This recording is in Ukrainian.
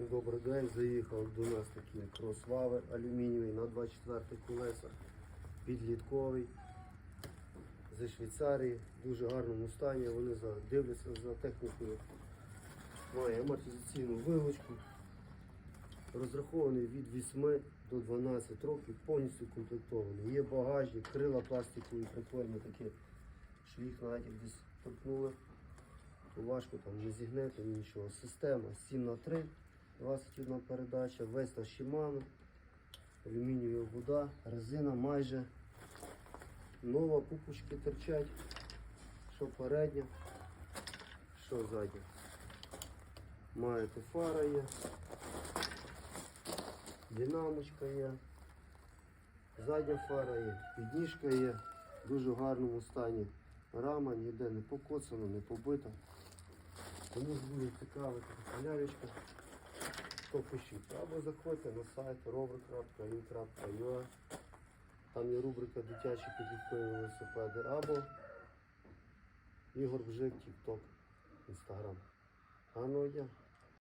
Всім добрий день. Заїхав до нас такий кросвавер алюмінієвий на 24 колесах, підлітковий зі Швейцарії, в дуже гарному стані. Вони дивляться за технікою. Має амортизаційну вилочку. Розрахований від 8 до 12 років, повністю комплектований. Є багажник, крила пластикові, прикольні такі, що їх навіть десь торкнули то важко там не зігнете нічого. Система 7 на 3 21 передача, весь на Shimano, алюмінієва вода, резина майже нова, пупочки торчать, що передня, що задня. Маєте фара є, динамочка є, задня фара є, підніжка є, в дуже гарному стані. Рама ніде не покоцана, не побита. Тому буде цікавити халявочка, то пишіть. Або заходьте на сайт rover.in.ua Там є рубрика дитячі підліткові велосипеди, або Ігор Бжик, TikTok, Instagram. Гарного дня!